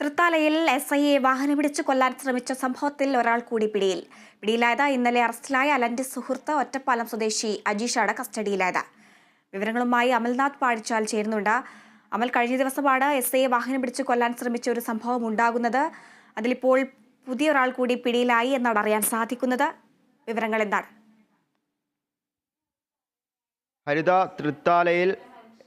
തൃത്താലയിൽ S ഐയെ വാഹനമിടിച്ച് കൊല്ലാൻ ശ്രമിച്ച സംഭവത്തിൽ ഒരാൾ കൂടി പിടിയിൽ. പിടിയിലായത് ഇന്നലെ അറസ്റ്റിലായ അലന്റെ സുഹൃത്ത് ഒറ്റപ്പാലം സ്വദേശി അജീഷാണ് കസ്റ്റഡിയിലായത്. വിവരങ്ങളുമായി അമൽനാഥ് പാടിച്ചാൽ ചേരുന്നുണ്ട്. അമൽ കഴിഞ്ഞ ദിവസമാണ് എസ് ഐയെ വാഹനം പിടിച്ച് കൊല്ലാൻ ശ്രമിച്ച ഒരു സംഭവം ഉണ്ടാകുന്നത്. അതിലിപ്പോൾ പുതിയ ഒരാൾ കൂടി പിടിയിലായി എന്നാണ് അറിയാൻ സാധിക്കുന്നത്. വിവരങ്ങൾ എന്താണ്? ഹരിത തൃത്താലയിൽ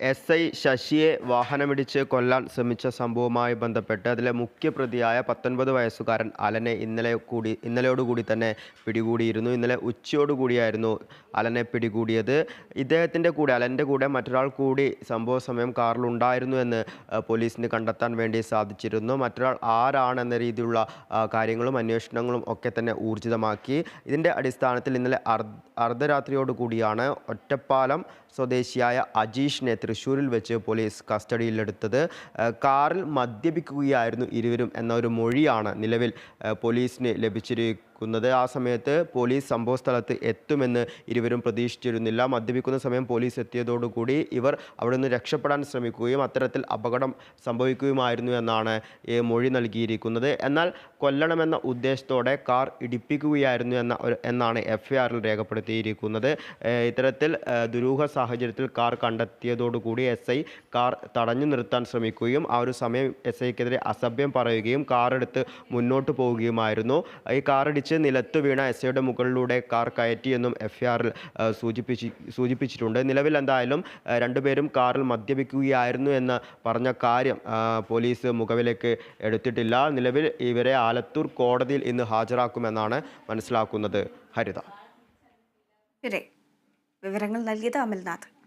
എസ് ഐ ശശിയെ വാഹനമിടിച്ച് കൊല്ലാൻ ശ്രമിച്ച സംഭവവുമായി ബന്ധപ്പെട്ട് അതിലെ മുഖ്യപ്രതിയായ പത്തൊൻപത് വയസ്സുകാരൻ അലനെ ഇന്നലെ കൂടി ഇന്നലെയോടുകൂടി തന്നെ പിടികൂടിയിരുന്നു. ഇന്നലെ ഉച്ചയോടുകൂടിയായിരുന്നു അലനെ പിടികൂടിയത്. ഇദ്ദേഹത്തിന്റെ കൂടെ അലന്റെ കൂടെ മറ്റൊരാൾ കൂടി സംഭവ സമയം കാറിലുണ്ടായിരുന്നു എന്ന് പോലീസിന് കണ്ടെത്താൻ വേണ്ടി സാധിച്ചിരുന്നു. മറ്റൊരാൾ ആരാണെന്ന രീതിയിലുള്ള കാര്യങ്ങളും അന്വേഷണങ്ങളും ഒക്കെ തന്നെ ഊർജിതമാക്കി. ഇതിന്റെ അടിസ്ഥാനത്തിൽ ഇന്നലെ അർദ്ധ അർദ്ധരാത്രിയോടുകൂടിയാണ് ഒറ്റപ്പാലം സ്വദേശിയായ അജീഷിനെ തൃശ്ശൂരിൽ വെച്ച് പോലീസ് കസ്റ്റഡിയിലെടുത്തത്. കാറിൽ മദ്യപിക്കുകയായിരുന്നു ഇരുവരും എന്ന ഒരു മൊഴിയാണ് നിലവിൽ പോലീസിന് ലഭിച്ചിരിക്കുന്നത് ആ സമയത്ത് പോലീസ് സംഭവ സ്ഥലത്ത് എത്തുമെന്ന് ഇരുവരും പ്രതീക്ഷിച്ചിരുന്നില്ല. മദ്യപിക്കുന്ന സമയം പോലീസ് എത്തിയതോടുകൂടി ഇവർ അവിടെ നിന്ന് രക്ഷപ്പെടാൻ ശ്രമിക്കുകയും അത്തരത്തിൽ അപകടം സംഭവിക്കുകയുമായിരുന്നു എന്നാണ് മൊഴി നൽകിയിരിക്കുന്നത്. എന്നാൽ കൊല്ലണമെന്ന ഉദ്ദേശത്തോടെ കാർ ഇടിപ്പിക്കുകയായിരുന്നു എന്ന എന്നാണ് എഫ് രേഖപ്പെടുത്തിയിരിക്കുന്നത്. ഇത്തരത്തിൽ ദുരൂഹ സാഹചര്യത്തിൽ കാർ കണ്ടെത്തിയതോടുകൂടി എസ് ഐ കാർ തടഞ്ഞു നിർത്താൻ ശ്രമിക്കുകയും ആ ഒരു സമയം എസ് ഐക്കെതിരെ അസഭ്യം പറയുകയും കാറെടുത്ത് മുന്നോട്ട് പോവുകയുമായിരുന്നു. ഈ കാർ നിലത്തു വീണ എസ് ഐയുടെ മുകളിലൂടെ കാർ കയറ്റിയെന്നും എഫ് ഐ ആറിൽ സൂചിപ്പിച്ച് സൂചിപ്പിച്ചിട്ടുണ്ട്. നിലവിൽ എന്തായാലും രണ്ടുപേരും കാറിൽ മദ്യപിക്കുകയായിരുന്നു എന്ന് പറഞ്ഞ കാര്യം പോലീസ് മുഖവിലേക്ക് എടുത്തിട്ടില്ല. നിലവിൽ ഇവരെ ആലത്തൂർ കോടതിയിൽ ഇന്ന് ഹാജരാക്കുമെന്നാണ് മനസ്സിലാക്കുന്നത്. ഹരിത. വിവരങ്ങൾ നൽകിയത് അമൽനാഥ്.